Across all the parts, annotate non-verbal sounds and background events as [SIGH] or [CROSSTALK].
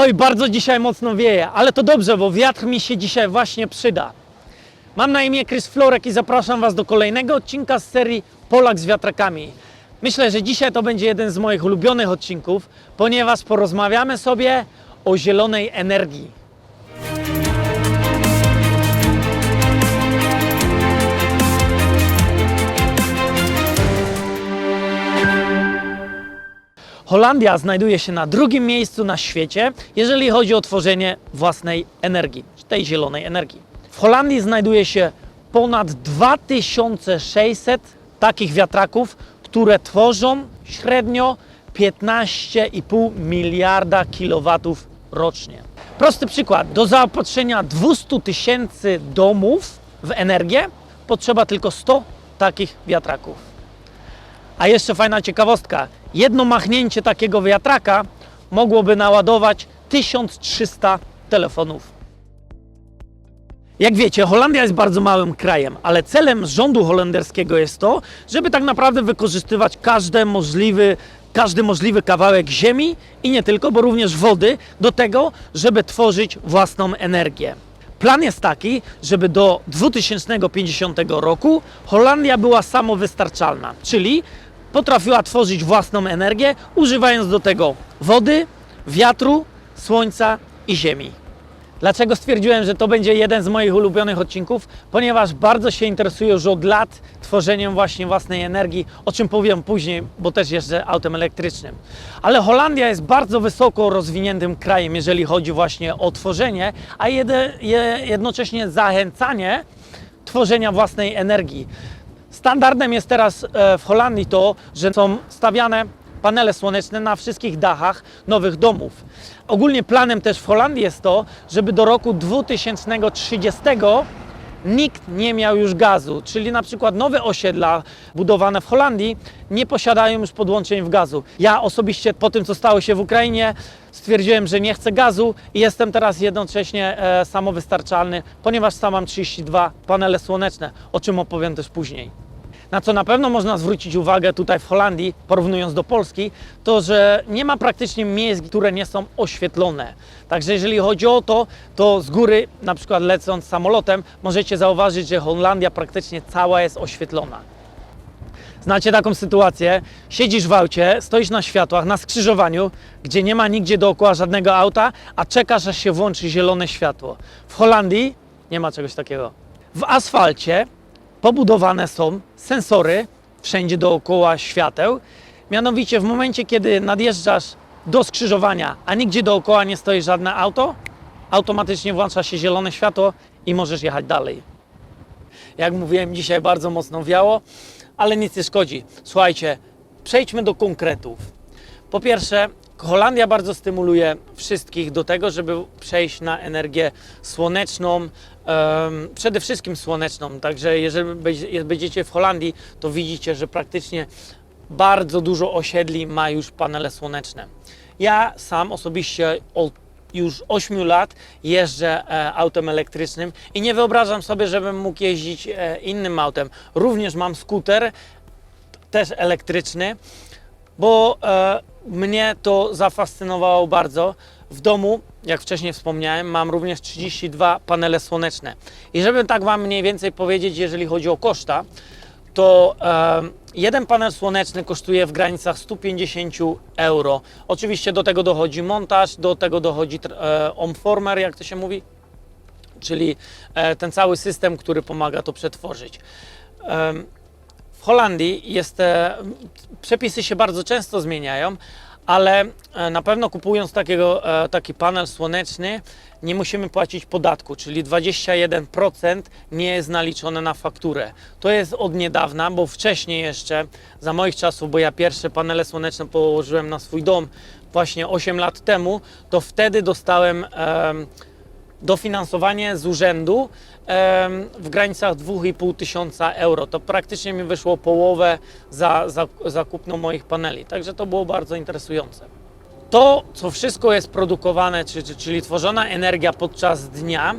Oj, bardzo dzisiaj mocno wieje, ale to dobrze, bo wiatr mi się dzisiaj właśnie przyda. Mam na imię Chris Florek i zapraszam Was do kolejnego odcinka z serii Polak z wiatrakami. Myślę, że dzisiaj to będzie jeden z moich ulubionych odcinków, ponieważ porozmawiamy sobie o zielonej energii. Holandia znajduje się na drugim miejscu na świecie, jeżeli chodzi o tworzenie własnej energii, tej zielonej energii. W Holandii znajduje się ponad 2600 takich wiatraków, które tworzą średnio 15,5 miliarda kilowatów rocznie. Prosty przykład. Do zaopatrzenia 200 tysięcy domów w energię potrzeba tylko 100 takich wiatraków. A jeszcze fajna ciekawostka. Jedno machnięcie takiego wiatraka mogłoby naładować 1300 telefonów. Jak wiecie, Holandia jest bardzo małym krajem, ale celem rządu holenderskiego jest to, żeby tak naprawdę wykorzystywać każdy możliwy, każdy możliwy kawałek ziemi i nie tylko, bo również wody do tego, żeby tworzyć własną energię. Plan jest taki, żeby do 2050 roku Holandia była samowystarczalna, czyli potrafiła tworzyć własną energię, używając do tego wody, wiatru, słońca i ziemi. Dlaczego stwierdziłem, że to będzie jeden z moich ulubionych odcinków? Ponieważ bardzo się interesuję już od lat tworzeniem właśnie własnej energii, o czym powiem później, bo też jeżdżę autem elektrycznym. Ale Holandia jest bardzo wysoko rozwiniętym krajem, jeżeli chodzi właśnie o tworzenie, a jednocześnie zachęcanie tworzenia własnej energii. Standardem jest teraz e, w Holandii to, że są stawiane panele słoneczne na wszystkich dachach nowych domów. Ogólnie planem też w Holandii jest to, żeby do roku 2030 nikt nie miał już gazu, czyli na przykład nowe osiedla budowane w Holandii nie posiadają już podłączeń w gazu. Ja osobiście po tym, co stało się w Ukrainie, stwierdziłem, że nie chcę gazu i jestem teraz jednocześnie e, samowystarczalny, ponieważ sam mam 32 panele słoneczne, o czym opowiem też później. Na co na pewno można zwrócić uwagę tutaj w Holandii, porównując do Polski, to że nie ma praktycznie miejsc, które nie są oświetlone. Także jeżeli chodzi o to, to z góry, na przykład lecąc samolotem, możecie zauważyć, że Holandia praktycznie cała jest oświetlona. Znacie taką sytuację, siedzisz w aucie, stoisz na światłach, na skrzyżowaniu, gdzie nie ma nigdzie dookoła żadnego auta, a czekasz aż się włączy zielone światło. W Holandii nie ma czegoś takiego. W asfalcie pobudowane są sensory wszędzie dookoła świateł. Mianowicie w momencie, kiedy nadjeżdżasz do skrzyżowania, a nigdzie dookoła nie stoi żadne auto, automatycznie włącza się zielone światło i możesz jechać dalej. Jak mówiłem, dzisiaj bardzo mocno wiało, ale nic nie szkodzi. Słuchajcie, przejdźmy do konkretów. Po pierwsze, Holandia bardzo stymuluje wszystkich do tego, żeby przejść na energię słoneczną, przede wszystkim słoneczną. Także jeżeli będzie- będziecie w Holandii, to widzicie, że praktycznie bardzo dużo osiedli ma już panele słoneczne. Ja sam osobiście od już 8 lat jeżdżę e, autem elektrycznym i nie wyobrażam sobie, żebym mógł jeździć e, innym autem. Również mam skuter, też elektryczny, bo e, mnie to zafascynowało bardzo. W domu, jak wcześniej wspomniałem, mam również 32 panele słoneczne. I żeby tak Wam mniej więcej powiedzieć, jeżeli chodzi o koszta, to e, jeden panel słoneczny kosztuje w granicach 150 euro. Oczywiście do tego dochodzi montaż, do tego dochodzi e, omformer, jak to się mówi, czyli e, ten cały system, który pomaga to przetworzyć. Em, w Holandii jest, e, przepisy się bardzo często zmieniają, ale e, na pewno kupując takiego, e, taki panel słoneczny nie musimy płacić podatku, czyli 21% nie jest naliczone na fakturę. To jest od niedawna, bo wcześniej jeszcze, za moich czasów, bo ja pierwsze panele słoneczne położyłem na swój dom właśnie 8 lat temu, to wtedy dostałem em, dofinansowanie z urzędu w granicach 2,5 tysiąca euro. To praktycznie mi wyszło połowę za, za, za kupno moich paneli. Także to było bardzo interesujące. To, co wszystko jest produkowane, czy, czy, czyli tworzona energia podczas dnia,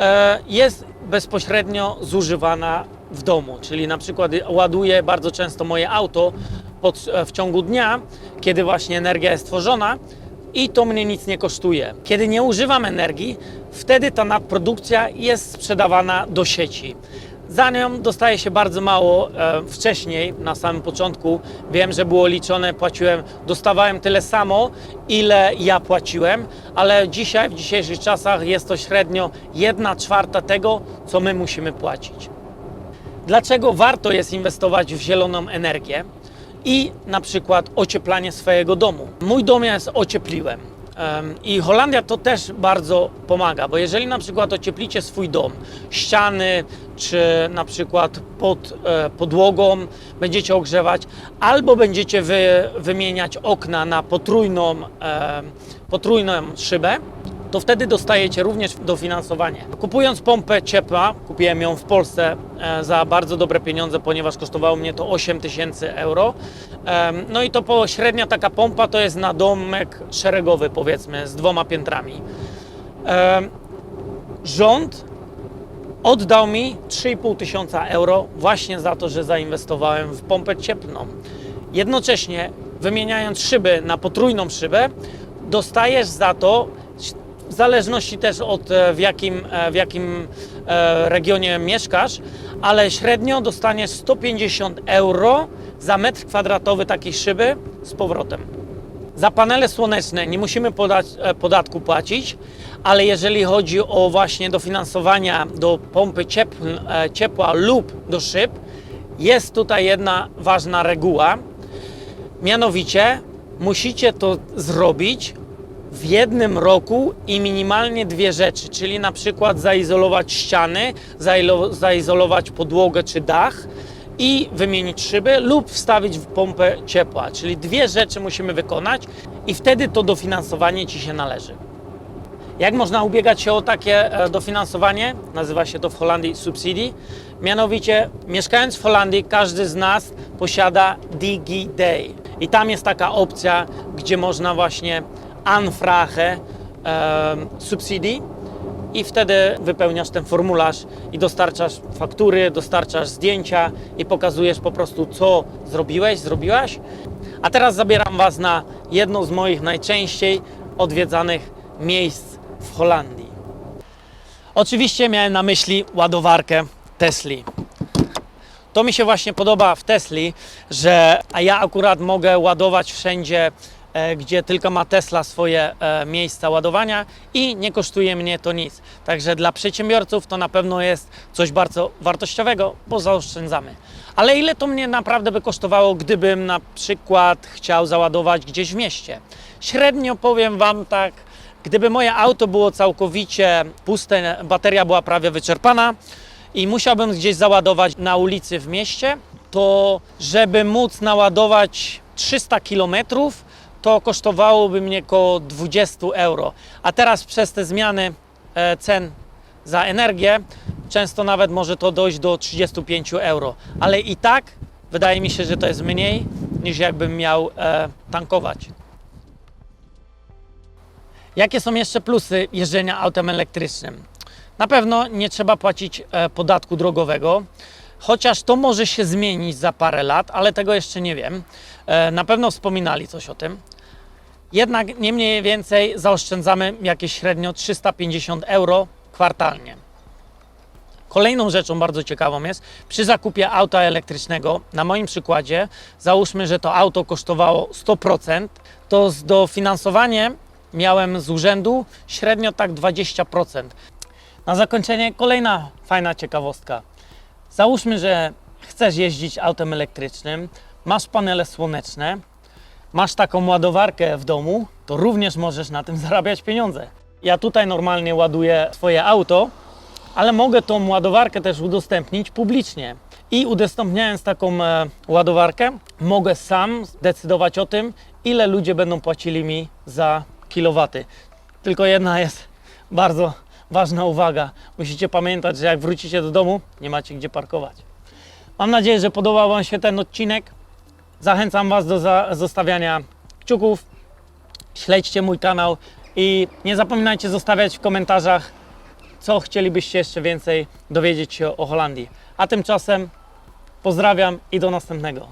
e, jest bezpośrednio zużywana w domu. Czyli na przykład ładuję bardzo często moje auto pod, e, w ciągu dnia, kiedy właśnie energia jest tworzona, i to mnie nic nie kosztuje. Kiedy nie używam energii, wtedy ta nadprodukcja jest sprzedawana do sieci. Za nią dostaje się bardzo mało. E, wcześniej, na samym początku, wiem, że było liczone, płaciłem, dostawałem tyle samo, ile ja płaciłem, ale dzisiaj, w dzisiejszych czasach jest to średnio 1 czwarta tego, co my musimy płacić. Dlaczego warto jest inwestować w zieloną energię i na przykład ocieplanie swojego domu? Mój dom jest ociepliłem. em, I Holandia to też bardzo pomaga, bo jeżeli na przykład ocieplicie swój dom, ściany czy na przykład pod e, podłogą będziecie ogrzewać, albo będziecie wy, wymieniać okna na potrójną, potrójną szybę, to wtedy dostajecie również dofinansowanie. Kupując pompę ciepła, kupiłem ją w Polsce e, za bardzo dobre pieniądze, ponieważ kosztowało mnie to 8 tysięcy euro. No i to po, średnia taka pompa to jest na domek szeregowy powiedzmy z dwoma piętrami. Rząd oddał mi 3,5 tysiąca euro właśnie za to, że zainwestowałem w pompę cieplną. Jednocześnie wymieniając szyby na potrójną szybę, dostajesz za to w zależności też od e, w jakim, e, w jakim e, regionie mieszkasz, ale średnio dostaniesz 150 euro za metr kwadratowy takiej szyby z powrotem. Za panele słoneczne nie musimy podać, podatku płacić, ale jeżeli chodzi o właśnie dofinansowania do pompy ciepł, ciepła lub do szyb, jest tutaj jedna ważna reguła. Mianowicie musicie to zrobić w jednym roku i minimalnie dwie rzeczy, czyli na przykład zaizolować ściany, zaizolować podłogę czy dach i wymienić szyby lub wstawić w pompę ciepła. Czyli dwie rzeczy musimy wykonać i wtedy to dofinansowanie Ci się należy. Jak można ubiegać się o takie e, dofinansowanie? Nazywa się to w Holandii subsidii. Mianowicie, mieszkając w Holandii, każdy z nas posiada DigiDay. I tam jest taka opcja, gdzie można właśnie anfragen e, subsidii i wtedy wypełniasz ten formularz i dostarczasz faktury, dostarczasz zdjęcia i pokazujesz po prostu, co zrobiłeś, zrobiłaś. A teraz zabieram Was na jedno z moich najczęściej odwiedzanych miejsc w Holandii. Oczywiście miałem na myśli ładowarkę Tesli. To mi się właśnie podoba w Tesli, że ja akurat mogę ładować wszędzie, gdzie tylko ma Tesla swoje e, miejsca ładowania i nie kosztuje mnie to nic. Także dla przedsiębiorców to na pewno jest coś bardzo wartościowego, bo zaoszczędzamy. Ale ile to mnie naprawdę by kosztowało, gdybym na przykład chciał załadować gdzieś w mieście? Średnio powiem Wam tak, gdyby moje auto było całkowicie puste, bateria była prawie wyczerpana, i musiałbym gdzieś załadować na ulicy w mieście, to żeby móc naładować 300 km, to kosztowałoby mnie około 20 euro. A teraz przez te zmiany e, cen za energię, często nawet może to dojść do 35 euro. Ale i tak wydaje mi się, że to jest mniej niż jakbym miał e, tankować. Jakie są jeszcze plusy jeżdżenia autem elektrycznym? Na pewno nie trzeba płacić e, podatku drogowego, chociaż to może się zmienić za parę lat, ale tego jeszcze nie wiem. Na pewno wspominali coś o tym. Jednak nie mniej więcej zaoszczędzamy jakieś średnio 350 euro kwartalnie. Kolejną rzeczą bardzo ciekawą jest, przy zakupie auta elektrycznego, na moim przykładzie, załóżmy, że to auto kosztowało 100%, to dofinansowanie miałem z urzędu średnio tak 20%. Na zakończenie kolejna fajna ciekawostka. Załóżmy, że chcesz jeździć autem elektrycznym, masz panele słoneczne, masz taką ładowarkę w domu, to również możesz na tym [LAUGHS] zarabiać pieniądze. Ja tutaj normalnie ładuję swoje auto, ale mogę tą ładowarkę też udostępnić publicznie. I udostępniając taką e, ładowarkę, mogę sam decydować o tym, ile ludzie będą płacili mi za kilowaty. Tylko jedna jest [LAUGHS] bardzo ważna uwaga. Musicie pamiętać, że jak wrócicie do domu, nie macie gdzie parkować. Mam nadzieję, że podobał Wam się ten odcinek. Zachęcam Was do zostawiania kciuków. Śledźcie mój kanał i nie zapominajcie zostawiać w komentarzach, co chcielibyście jeszcze więcej dowiedzieć się o Holandii. A tymczasem pozdrawiam i do następnego.